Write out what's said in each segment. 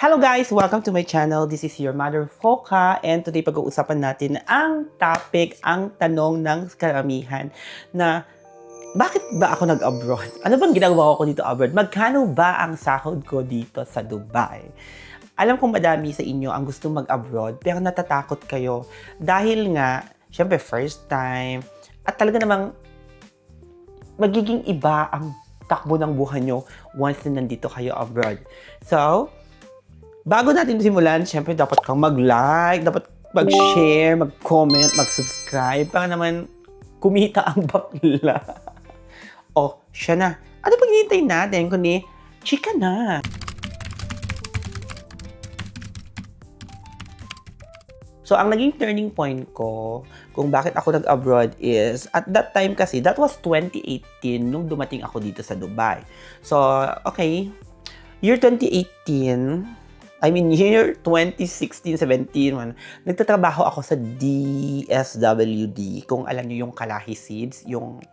Hello guys! Welcome to my channel. This is your mother Foka and today pag-uusapan natin ang topic, ang tanong ng karamihan na bakit ba ako nag-abroad? Ano bang ginagawa ko dito abroad? Magkano ba ang sahod ko dito sa Dubai? Alam kong madami sa inyo ang gusto mag-abroad pero natatakot kayo dahil nga, syempre first time at talaga namang magiging iba ang takbo ng buhay nyo once na nandito kayo abroad. So, bago natin simulan, syempre dapat kang mag-like, dapat mag-share, mag-comment, mag-subscribe para naman kumita ang bakla. oh, siya na. Ano pag hinihintay natin kundi chika na. So, ang naging turning point ko kung bakit ako nag-abroad is, at that time kasi, that was 2018 nung dumating ako dito sa Dubai. So, okay, year 2018, I mean, year 2016, 17, man, nagtatrabaho ako sa DSWD, kung alam niyo yung Kalahi Seeds, yung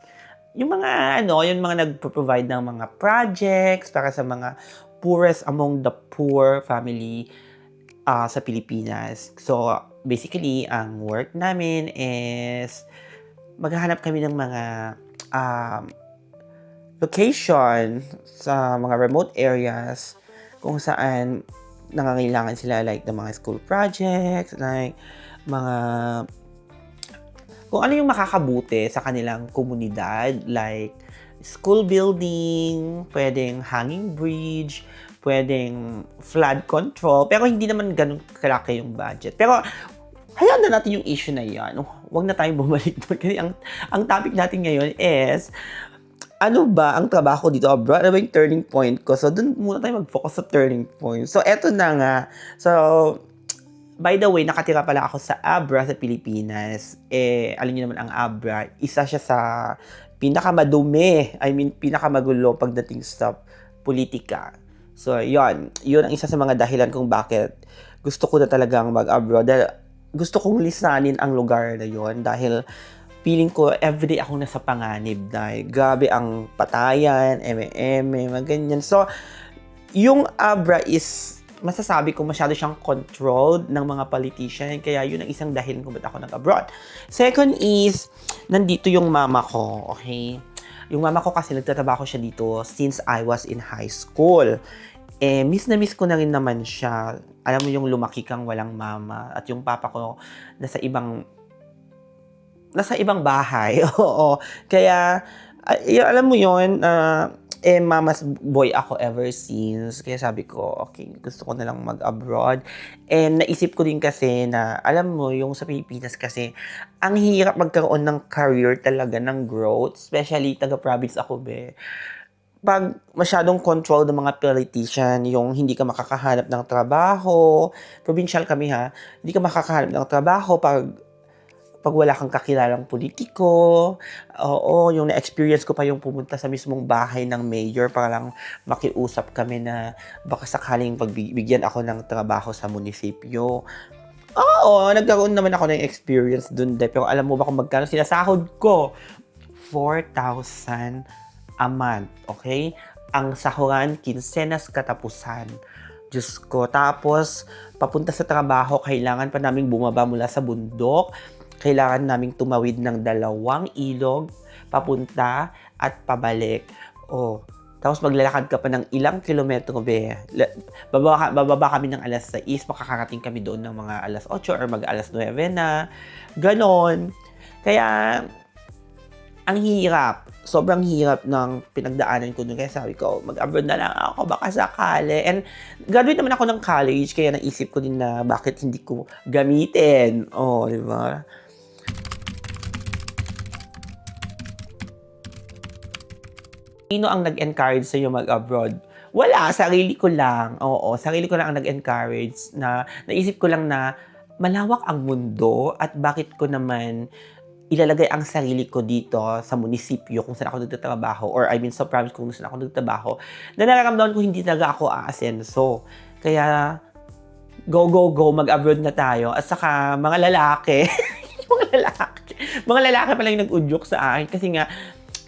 yung mga ano, yung mga nagpo-provide ng mga projects para sa mga poorest among the poor family uh, sa Pilipinas. So, basically, ang work namin is maghahanap kami ng mga um, location sa mga remote areas kung saan nangangailangan sila like ng mga school projects, like mga kung ano yung makakabuti sa kanilang komunidad like school building, pwedeng hanging bridge, pwedeng flood control, pero hindi naman ganun kalaki yung budget. Pero hayaan na natin yung issue na yan. Huwag na tayong bumalik doon. Kasi ang, ang topic natin ngayon is, ano ba ang trabaho dito abroad? Ano ba yung turning point ko? So, doon muna tayo mag-focus sa turning point. So, eto na nga. So, by the way, nakatira pala ako sa Abra sa Pilipinas. Eh, alam niyo naman ang Abra, isa siya sa pinakamadumi. I mean, pinakamagulo pagdating sa politika. So, yon Yun ang isa sa mga dahilan kung bakit gusto ko na talagang mag-abroad. Dahil gusto kong lisanin ang lugar na yon dahil feeling ko everyday ako nasa panganib dahil grabe ang patayan, eme-eme, mga ganyan. So, yung Abra is masasabi ko masyado siyang controlled ng mga politician kaya yun ang isang dahilan kung ba't ako nag-abroad. Second is, nandito yung mama ko, okay? Yung mama ko kasi nagtatrabaho siya dito since I was in high school. Eh, miss na miss ko na rin naman siya. Alam mo yung lumaki kang walang mama at yung papa ko nasa ibang nasa ibang bahay. Oo. Kaya, uh, alam mo yon uh, eh, mama's boy ako ever since. Kaya sabi ko, okay, gusto ko na lang mag-abroad. And naisip ko din kasi na, alam mo, yung sa Pilipinas kasi, ang hirap magkaroon ng career talaga, ng growth. Especially, taga-province ako, be pag masyadong control ng mga politician, yung hindi ka makakahanap ng trabaho, provincial kami ha, hindi ka makakahanap ng trabaho pag pag wala kang kakilalang politiko, oo, yung na-experience ko pa yung pumunta sa mismong bahay ng mayor para lang makiusap kami na baka sakaling pagbigyan ako ng trabaho sa munisipyo. Oo, nagkaroon naman ako ng experience dun, de, pero alam mo ba kung magkano sinasahod ko? 4,000 a month, okay? Ang sahuran, kinsenas katapusan. Diyos ko. Tapos, papunta sa trabaho, kailangan pa naming bumaba mula sa bundok kailangan naming tumawid ng dalawang ilog papunta at pabalik. Oh, tapos maglalakad ka pa ng ilang kilometro, be. Bababa, bababa kami ng alas 6, makakarating kami doon ng mga alas 8 or mag alas 9 na. Ganon. Kaya, ang hirap. Sobrang hirap ng pinagdaanan ko doon. Kaya sabi ko, mag-abroad na lang ako, baka sakali. And graduate naman ako ng college, kaya naisip ko din na bakit hindi ko gamitin. Oh, di ba? Sino ang nag-encourage sa iyo mag-abroad? Wala, sarili ko lang. Oo, sarili ko lang ang nag-encourage na naisip ko lang na malawak ang mundo at bakit ko naman ilalagay ang sarili ko dito sa munisipyo kung saan ako nagtatrabaho or I mean sa province kung saan ako nagtatrabaho na nararamdaman ko hindi talaga ako aasenso. Kaya go, go, go, mag-abroad na tayo. At saka mga lalaki, mga lalaki, mga lalaki pala yung nag-udyok sa akin kasi nga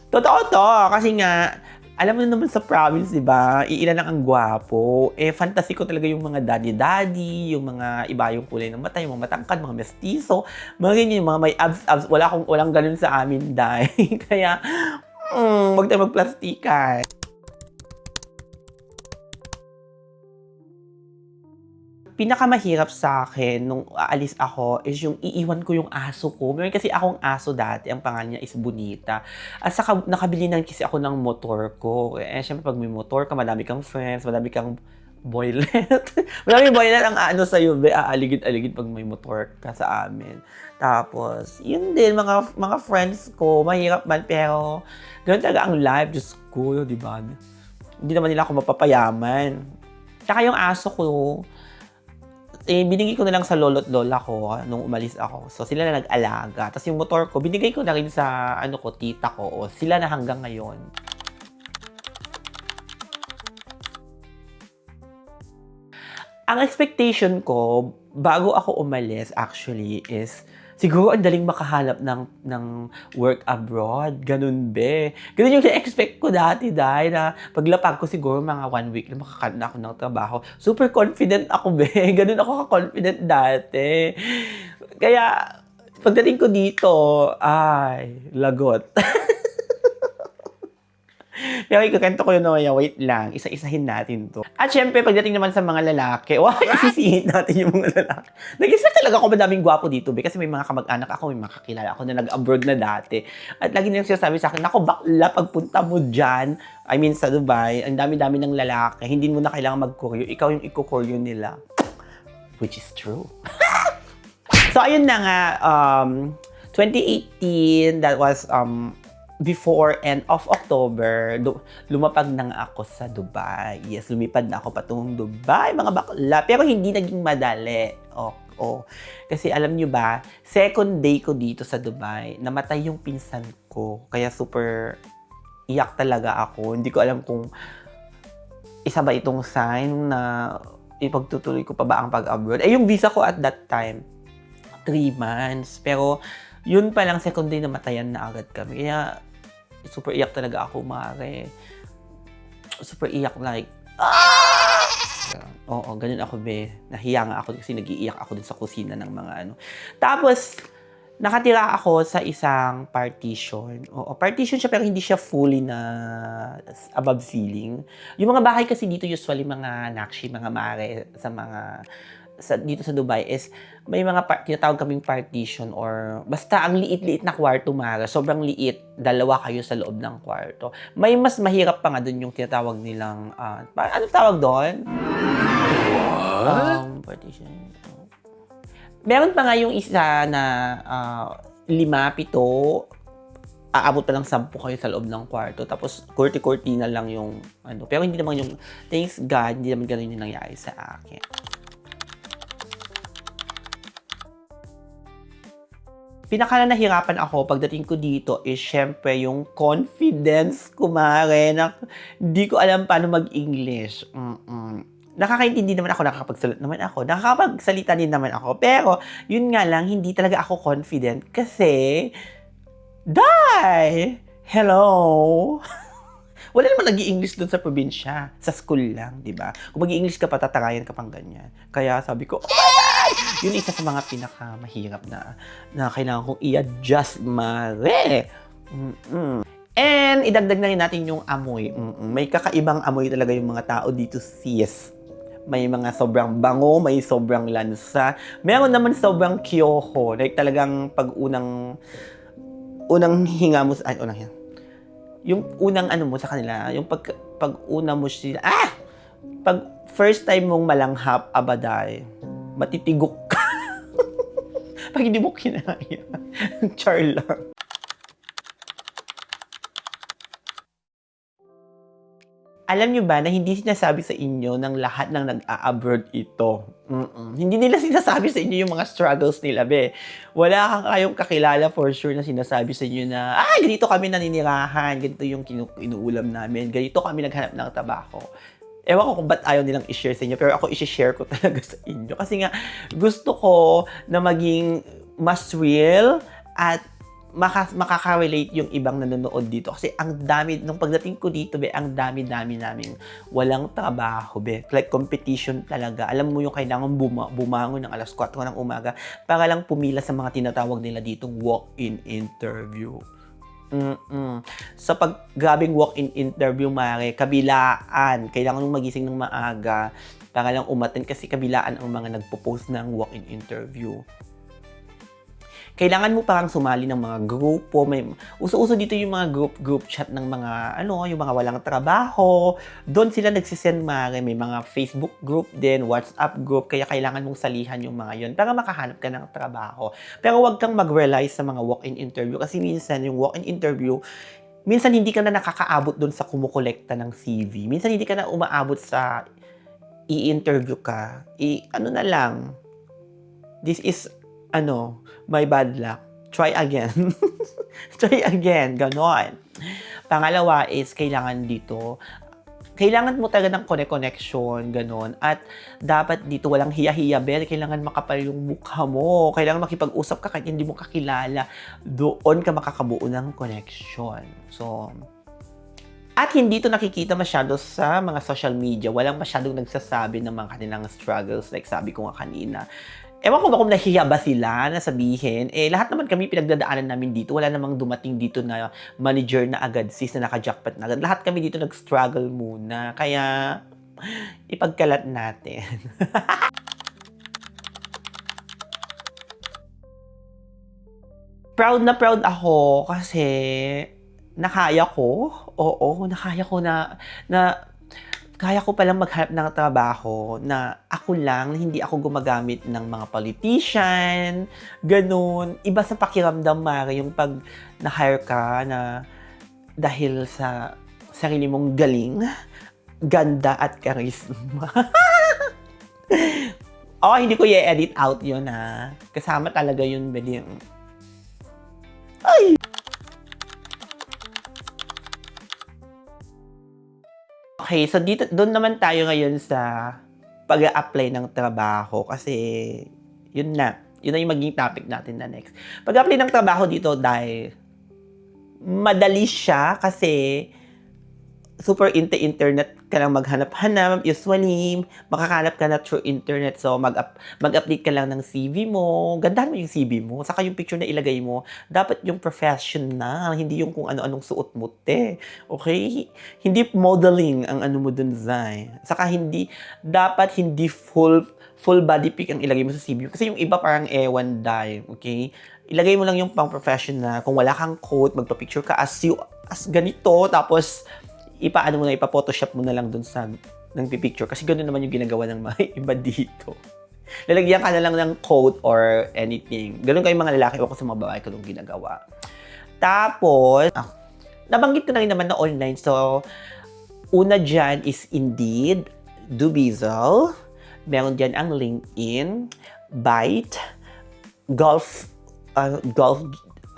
Totoo to. Kasi nga, alam mo naman sa province, di ba, iilan lang ang gwapo. Eh, fantasy ko talaga yung mga daddy-daddy, yung mga iba yung kulay ng mata, yung mga matangkad, mga mestizo, mga ganyan, yung mga may abs-abs. Wala akong, walang ganun sa amin, dahil. Kaya, mm, wag tayo magplastikan. Pinakamahirap sa akin nung aalis ako is yung iiwan ko yung aso ko. Meron kasi akong aso dati, ang pangalan niya is Bonita. At saka nakabili na kasi ako ng motor ko. Eh, syempre pag may motor ka, madami kang friends, madami kang boylet. madami boylet ang ano sa'yo, be, aaligid-aligid pag may motor ka sa amin. Tapos, yun din, mga, mga friends ko, mahirap man, pero ganun talaga ang life, Diyos ko, di ba? Hindi naman nila ako mapapayaman. Tsaka yung aso ko, eh, binigay ko na lang sa lolo't lola ko nung umalis ako. So, sila na nag-alaga. Tapos yung motor ko, binigay ko na rin sa ano ko, tita ko. O, sila na hanggang ngayon. Ang expectation ko, bago ako umalis, actually, is siguro ang daling makahanap ng, ng work abroad. Ganun be. Ganun yung na-expect ko dati dahil na paglapag ko siguro mga one week na makakaroon na ako ng trabaho. Super confident ako be. Ganun ako ka-confident dati. Kaya pagdating ko dito, ay, lagot. Pero ikakento ko yun na wait lang, isa-isahin natin to. At syempre, pagdating naman sa mga lalaki, wow, isisihin natin yung mga lalaki. Nag-expect talaga ako madaming gwapo dito, be, kasi may mga kamag-anak ako, may mga kakilala ako na nag-abroad na dati. At lagi nilang sinasabi sa akin, ako bakla, pagpunta mo dyan, I mean sa Dubai, ang dami-dami ng lalaki, hindi mo na kailangan mag-Koryo, ikaw yung iko-Koryo nila. Which is true. so, ayun na nga, um, 2018, that was um, before end of October, lumapag na nga ako sa Dubai. Yes, lumipad na ako patungong Dubai, mga bakla. Pero hindi naging madali. Oh, oh. Kasi alam nyo ba, second day ko dito sa Dubai, namatay yung pinsan ko. Kaya super iyak talaga ako. Hindi ko alam kung isa ba itong sign na ipagtutuloy ko pa ba ang pag-abroad. Eh, yung visa ko at that time, three months. Pero, yun pa lang, second day namatayan na agad kami. Kaya, super iyak talaga ako, mare. Super iyak like, ah! Oo, ganun ako, be. Nahiya nga ako kasi nagiiyak ako dun sa kusina ng mga ano. Tapos, nakatira ako sa isang partition. Oo, partition siya pero hindi siya fully na above ceiling. Yung mga bahay kasi dito usually mga nakshi, mga mare sa mga sa, dito sa Dubai is may mga par- tinatawag kaming partition or basta ang liit-liit na kwarto mara, sobrang liit, dalawa kayo sa loob ng kwarto. May mas mahirap pa nga doon yung tinatawag nilang, uh, ano tawag doon? Um, partition. Meron pa nga yung isa na uh, lima, pito, aabot pa lang sampu kayo sa loob ng kwarto. Tapos, kurti-kurti na lang yung ano. Pero hindi naman yung, thanks God, hindi naman ganun yung nangyari sa akin. Pinaka na nahirapan ako pagdating ko dito is syempre yung confidence ko, mare, na hindi ko alam paano mag-English. Mm-mm. Nakakaintindi naman ako, nakakapagsalita naman ako, nakakapagsalita din naman ako. Pero, yun nga lang, hindi talaga ako confident kasi, die! Hello! Wala naman nag english doon sa probinsya. Sa school lang, di ba? Kung mag english ka pa, tatarayan ka pang ganyan. Kaya sabi ko, oh my God! Yun isa sa mga pinakamahirap na, na kailangan kong i-adjust, mare. Mm-mm. And idagdag na rin natin yung amoy. Mm-mm. May kakaibang amoy talaga yung mga tao dito, sis. May mga sobrang bango, may sobrang lansa. Meron naman sobrang kyoho. Like talagang pag unang unang hinga mo, ay, unang hinga yung unang ano mo sa kanila, yung pag, pag una mo sila, ah! Pag first time mong malanghap, abaday, matitigok ka. pag hindi mo kinaya, char lang. alam nyo ba na hindi sinasabi sa inyo ng lahat ng nag-a-abroad ito? Mm-mm. Hindi nila sinasabi sa inyo yung mga struggles nila, be. Wala kayong kakilala for sure na sinasabi sa inyo na, ah, ganito kami naninirahan, ganito yung kinu- inuulam namin, ganito kami naghanap ng tabako. Ewan ko kung ba't ayaw nilang i-share sa inyo, pero ako i-share ko talaga sa inyo. Kasi nga, gusto ko na maging mas real at maka, makaka-relate yung ibang nanonood dito. Kasi ang dami, nung pagdating ko dito, be, ang dami-dami namin walang trabaho, be. Like competition talaga. Alam mo yung kailangan buma, bumangon ng alas 4 ng umaga para lang pumila sa mga tinatawag nila ditong walk-in interview. Mm-mm. Sa pag grabing walk-in interview, mare, kabilaan. Kailangan mong magising ng maaga para lang umaten kasi kabilaan ang mga nagpo-post ng walk-in interview kailangan mo parang sumali ng mga grupo. May, uso-uso dito yung mga group, group chat ng mga, ano, yung mga walang trabaho. Doon sila nagsisend mare. May mga Facebook group din, WhatsApp group. Kaya kailangan mong salihan yung mga yon para makahanap ka ng trabaho. Pero wag kang mag-rely sa mga walk-in interview kasi minsan yung walk-in interview, minsan hindi ka na nakakaabot doon sa kumukolekta ng CV. Minsan hindi ka na umaabot sa i-interview ka. I, ano na lang, this is ano, my bad luck. Try again. Try again. Ganon. Pangalawa is, kailangan dito, kailangan mo talaga ng connection, ganon. At dapat dito walang hiya-hiya, pero kailangan makapal yung mukha mo. Kailangan makipag-usap ka kahit hindi mo kakilala. Doon ka makakabuo ng connection. So, at hindi to nakikita masyado sa mga social media. Walang masyadong nagsasabi ng mga kanilang struggles. Like sabi ko nga kanina, Ewan ko ba kung nahiya ba sila na sabihin, eh lahat naman kami pinagdadaanan namin dito. Wala namang dumating dito na manager na agad, sis na naka-jackpot na agad. Lahat kami dito nag-struggle muna. Kaya, ipagkalat natin. proud na proud ako kasi nakaya ko. Oo, nakaya ko na, na kaya ko palang maghanap ng trabaho na ako lang, hindi ako gumagamit ng mga politician, ganun. Iba sa pakiramdam, Mara, yung pag na-hire ka na dahil sa sarili mong galing, ganda at charisma. oh, hindi ko i-edit out yun, ha. Kasama talaga yun, Beding. Ay! Okay, so dito doon naman tayo ngayon sa pag-apply ng trabaho kasi yun na. Yun na yung maging topic natin na next. Pag-apply ng trabaho dito dahil madali siya kasi super into internet ka lang maghanap-hanap. Usually, makakanap ka na through internet. So, mag-up, mag-update ka lang ng CV mo. Gandahan mo yung CV mo. Saka yung picture na ilagay mo, dapat yung professional. Hindi yung kung ano-anong suot mo, te. Okay? Hindi modeling ang ano mo dun, Zay. Saka hindi, dapat hindi full full body pic ang ilagay mo sa CV. Kasi yung iba parang ewan dye, okay? Ilagay mo lang yung pang professional. Kung wala kang coat, magpa-picture ka as you, as ganito, tapos ipaano mo na, ipa-photoshop mo na lang dun sa ng picture kasi ganoon naman yung ginagawa ng mga iba dito. Lalagyan ka na lang ng coat or anything. Ganun kayo mga lalaki o sa mga babae ko ginagawa. Tapos, ah, nabanggit ko na rin naman na online. So, una dyan is Indeed, Dubizzle, meron dyan ang LinkedIn, Byte, Golf, uh, Golf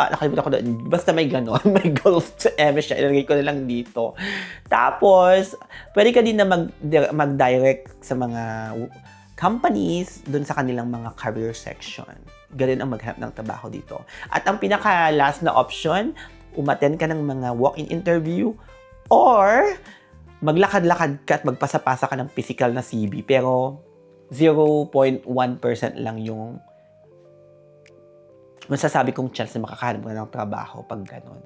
ah, nakalimutan ko na, basta may ganon, may golf MS siya, ilagay ko na lang dito. Tapos, pwede ka din na mag, mag-direct sa mga companies dun sa kanilang mga career section. Ganun ang maghanap ng trabaho dito. At ang pinaka-last na option, umaten ka ng mga walk-in interview or maglakad-lakad ka at magpasa-pasa ka ng physical na CV pero 0.1% lang yung masasabi kong chance na makakahanap ka ng trabaho pag ganun.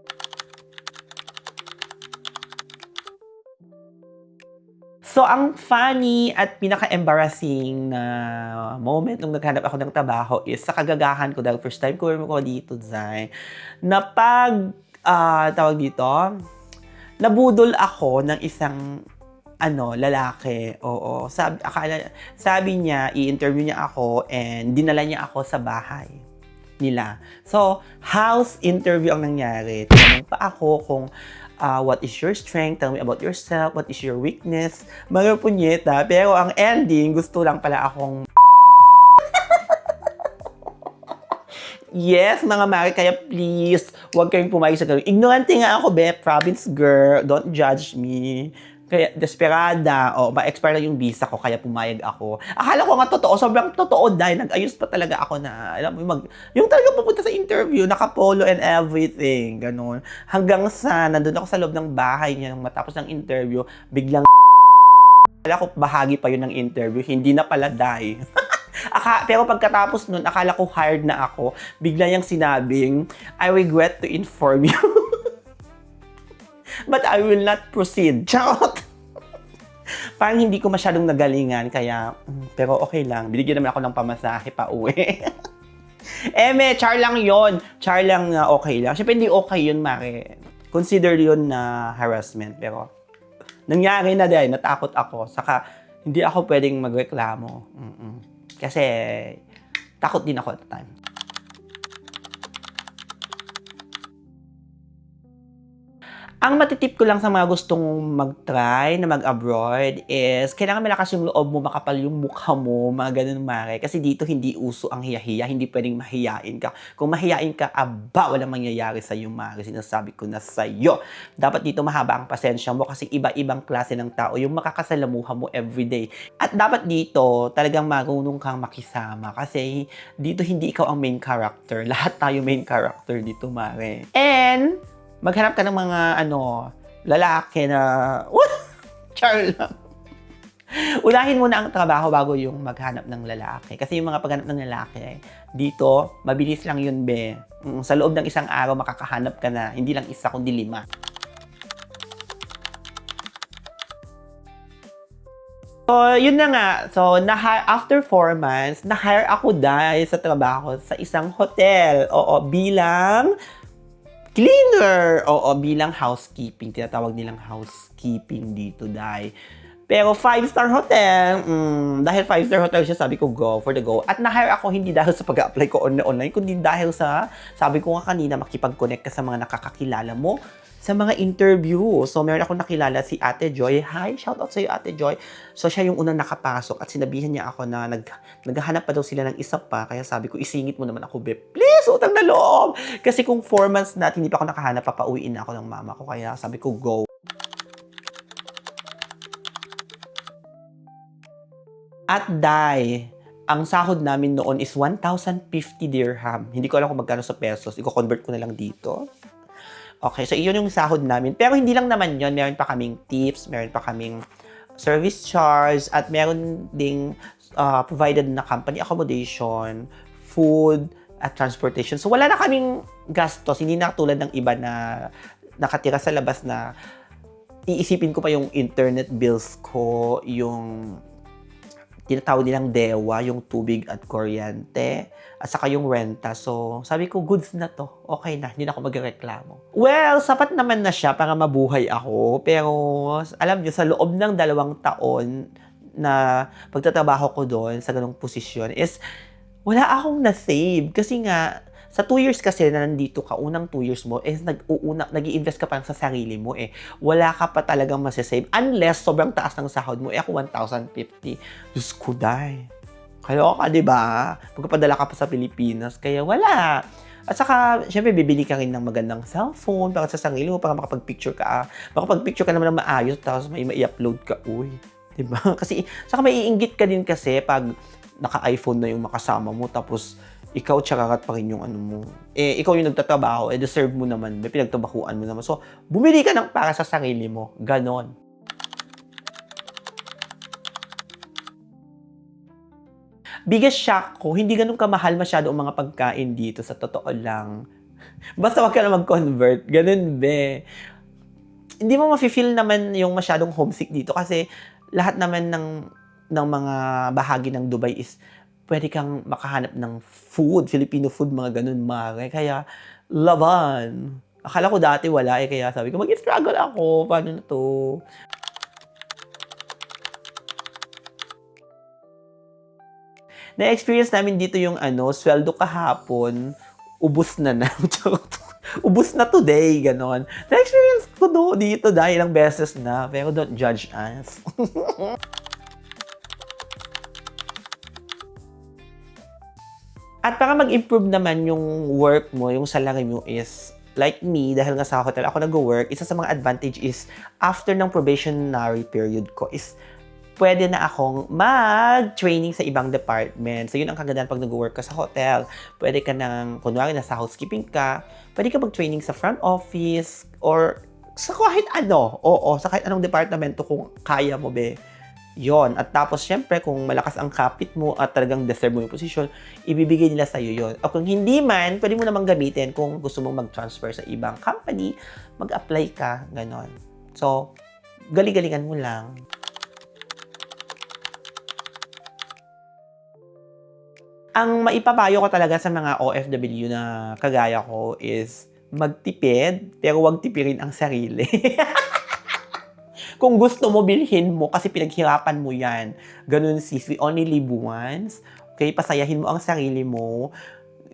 So, ang funny at pinaka-embarrassing na moment nung naghanap ako ng trabaho is sa kagagahan ko dahil first time ko ko dito, Zay, na pag, uh, tawag dito, nabudol ako ng isang ano, lalaki. Oo. Sabi, akala, sabi niya, i-interview niya ako and dinala niya ako sa bahay nila. So, house interview ang nangyari. Tinanong pa ako kung uh, what is your strength, tell me about yourself, what is your weakness, mga punyeta. Pero ang ending, gusto lang pala akong Yes, mga Mari, kaya please, huwag kayong pumayag sa ganun. Ignorante nga ako, be, province girl, don't judge me. Kaya desperada, o ma-expire na yung visa ko, kaya pumayag ako. Akala ko nga totoo, sobrang totoo dahil nag-ayos pa talaga ako na, alam mo, mag, yung talaga pupunta sa interview, naka-polo and everything, ganun. Hanggang sa, nandun ako sa loob ng bahay niya, nung matapos ng interview, biglang Akala ko bahagi pa yun ng interview, hindi na pala die. Aka, pero pagkatapos nun, akala ko hired na ako. Bigla niyang sinabing, I regret to inform you. But I will not proceed. Charot! Parang hindi ko masyadong nagalingan, kaya, mm, pero okay lang. Binigyan naman ako ng pamasahe pa uwi. Eme, char lang yon Char lang na okay lang. Siyempre, hindi okay yun, Mare. Consider yun na harassment. Pero, nangyari na din. Natakot ako. Saka, hindi ako pwedeng magreklamo. Mm-mm. Kasi, takot din ako at the time. Ang matitip ko lang sa mga gustong mag-try na mag-abroad is kailangan malakas yung loob mo, makapal yung mukha mo, mga ganun mare. Kasi dito hindi uso ang hiya-hiya, hindi pwedeng mahiyain ka. Kung mahiyain ka, aba, walang mangyayari sa iyo mare. Sinasabi ko na sa iyo. Dapat dito mahaba ang pasensya mo kasi iba-ibang klase ng tao yung makakasalamuha mo everyday. At dapat dito talagang marunong kang makisama kasi dito hindi ikaw ang main character. Lahat tayo main character dito mare. And maghanap ka ng mga ano, lalaki na, char lang. Unahin mo na ang trabaho bago yung maghanap ng lalaki. Kasi yung mga paghanap ng lalaki, dito, mabilis lang yun, be. Mm, Sa loob ng isang araw, makakahanap ka na. Hindi lang isa, kundi lima. So, yun na nga. So, na after four months, na-hire ako dahil sa trabaho sa isang hotel. Oo, bilang cleaner. Oo, bilang housekeeping. Tinatawag nilang housekeeping dito dahil. Pero five-star hotel, mm, dahil five-star hotel siya, sabi ko go for the go. At na-hire ako hindi dahil sa pag-apply ko on- online, kundi dahil sa, sabi ko nga kanina, makipag-connect ka sa mga nakakakilala mo sa mga interview. So, meron akong nakilala si Ate Joy. Hi, shout out sa iyo, Ate Joy. So, siya yung unang nakapasok at sinabihan niya ako na nag, naghahanap pa daw sila ng isa pa. Kaya sabi ko, isingit mo naman ako, be. Please, utang na loob. Kasi kung four months na hindi pa ako nakahanap, papauwiin na ako ng mama ko. Kaya sabi ko, go. At die, ang sahod namin noon is 1,050 dirham. Hindi ko alam kung magkano sa pesos. Iko-convert ko na lang dito. Okay, so iyon yung sahod namin. Pero hindi lang naman yon Meron pa kaming tips, meron pa kaming service charge, at meron ding uh, provided na company accommodation, food, at transportation. So wala na kaming gastos. Hindi na tulad ng iba na nakatira sa labas na iisipin ko pa yung internet bills ko, yung tinatawag nilang dewa, yung tubig at kuryente, at saka yung renta. So, sabi ko, goods na to. Okay na, hindi na ako magreklamo. Well, sapat naman na siya para mabuhay ako. Pero, alam niyo, sa loob ng dalawang taon na pagtatrabaho ko doon sa ganong posisyon is, wala akong na-save. Kasi nga, sa two years kasi na nandito ka, unang two years mo, is nag-uuna, nag invest ka pa sa sarili mo eh. Wala ka pa talagang masasave. Unless sobrang taas ng sahod mo, eh ako 1,050. Diyos ko, day. Kaya ka, di ba? Magpapadala ka pa sa Pilipinas, kaya wala. At saka, syempre, bibili ka rin ng magandang cellphone para sa sarili mo, para makapag-picture ka. Makapag-picture ka naman ng maayos, tapos may ma-upload ka. Uy, di ba? Kasi, saka may iinggit ka din kasi pag naka-iPhone na yung makasama mo, tapos ikaw tsakakat pa rin yung ano mo. Eh, ikaw yung nagtatrabaho, eh, deserve mo naman, may pinagtabakuan mo naman. So, bumili ka ng para sa sarili mo. Ganon. Biggest shock ko, hindi ganun kamahal masyado ang mga pagkain dito, sa totoo lang. Basta wag ka na mag-convert. Ganun, be. Hindi mo mafe-feel naman yung masyadong homesick dito kasi lahat naman ng ng mga bahagi ng Dubai is pwede kang makahanap ng food, Filipino food, mga ganun, mare. Kaya, laban. Akala ko dati wala eh, kaya sabi ko, mag-struggle ako. Paano na to? Na-experience namin dito yung ano, sweldo kahapon, ubus na na. ubus na today, ganon. Na-experience ko do, dito dahil ilang beses na, pero don't judge us. At para mag-improve naman yung work mo, yung salary mo is like me, dahil nga sa hotel ako nag-work, isa sa mga advantage is, after ng probationary period ko, is pwede na akong mag-training sa ibang department. So, yun ang kagandahan pag nag-work ka sa hotel. Pwede ka nang, kunwari, nasa housekeeping ka, pwede ka mag-training sa front office or sa kahit ano. Oo, sa kahit anong departamento kung kaya mo, be. Yon. At tapos, syempre, kung malakas ang kapit mo at talagang deserve mo yung position, ibibigay nila sa'yo yon. O kung hindi man, pwede mo namang gamitin kung gusto mong mag-transfer sa ibang company, mag-apply ka, ganon. So, gali-galingan mo lang. Ang maipapayo ko talaga sa mga OFW na kagaya ko is magtipid, pero huwag tipirin ang sarili. Kung gusto mo, bilhin mo kasi pinaghirapan mo yan. Ganun sis, we only live once. Okay, pasayahin mo ang sarili mo.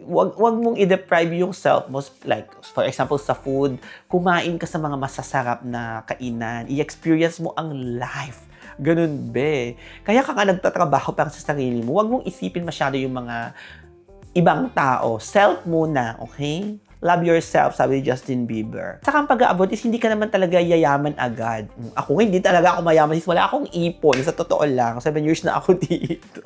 Wag, wag mong i-deprive yourself mo. Like, for example, sa food, kumain ka sa mga masasarap na kainan. I-experience mo ang life. Ganun, be. Kaya ka nga nagtatrabaho para sa sarili mo. Huwag mong isipin masyado yung mga ibang tao. Self muna, okay? Love yourself, sabi ni Justin Bieber. Saka ang pag-aabot is hindi ka naman talaga yayaman agad. Ako hindi talaga ako mayaman. Is wala akong ipon. Sa totoo lang. Seven years na ako dito.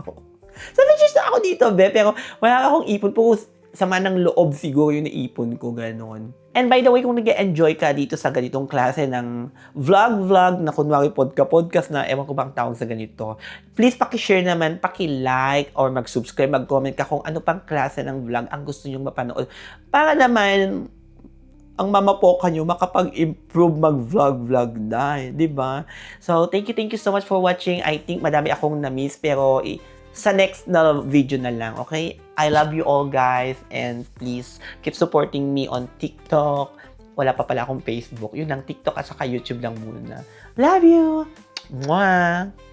Seven years na ako dito, be. Pero wala akong ipon. Puro sama ng loob siguro yung naipon ko, ganon. And by the way, kung nag enjoy ka dito sa ganitong klase ng vlog-vlog na kunwari podcast-podcast na ewan ko bang tawag sa ganito, please pakishare naman, paki-like or mag-subscribe, mag-comment ka kung ano pang klase ng vlog ang gusto nyong mapanood. Para naman, ang mamapoka nyo makapag-improve mag-vlog-vlog na, eh, di ba? So, thank you, thank you so much for watching. I think madami akong na-miss, pero eh, sa next na video na lang, okay? I love you all, guys, and please keep supporting me on TikTok. Wala pa pala akong Facebook. Yun lang, TikTok at saka YouTube lang muna. Love you! Mwah!